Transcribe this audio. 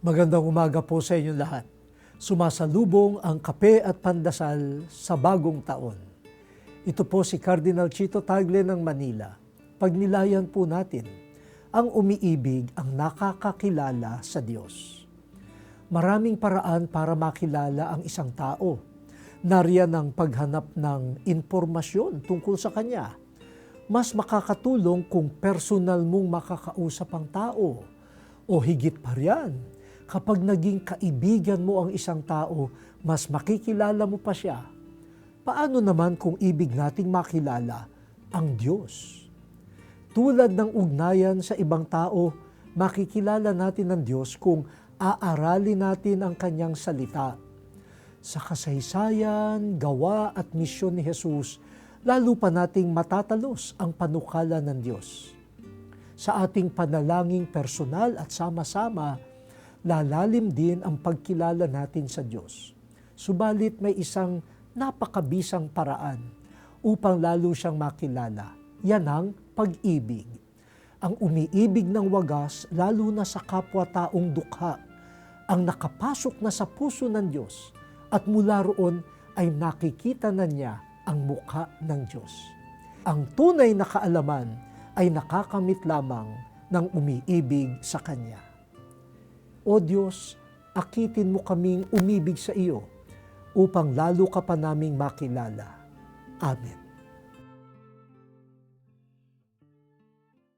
Magandang umaga po sa inyo lahat. Sumasalubong ang kape at pandasal sa bagong taon. Ito po si Cardinal Chito Tagle ng Manila. Pagnilayan po natin ang umiibig ang nakakakilala sa Diyos. Maraming paraan para makilala ang isang tao. Nariyan ang paghanap ng impormasyon tungkol sa Kanya. Mas makakatulong kung personal mong makakausap ang tao. O higit pa riyan, kapag naging kaibigan mo ang isang tao, mas makikilala mo pa siya. Paano naman kung ibig nating makilala ang Diyos? Tulad ng ugnayan sa ibang tao, makikilala natin ang Diyos kung aaralin natin ang kanyang salita. Sa kasaysayan, gawa at misyon ni Jesus, lalo pa nating matatalos ang panukala ng Diyos. Sa ating panalangin personal at sama-sama, lalalim din ang pagkilala natin sa Diyos. Subalit may isang napakabisang paraan upang lalo siyang makilala. Yan ang pag-ibig. Ang umiibig ng wagas, lalo na sa kapwa-taong dukha, ang nakapasok na sa puso ng Diyos at mula roon ay nakikita na niya ang mukha ng Diyos. Ang tunay na kaalaman ay nakakamit lamang ng umiibig sa Kanya. O Diyos, akitin mo kaming umibig sa iyo upang lalo ka pa naming makilala. Amen.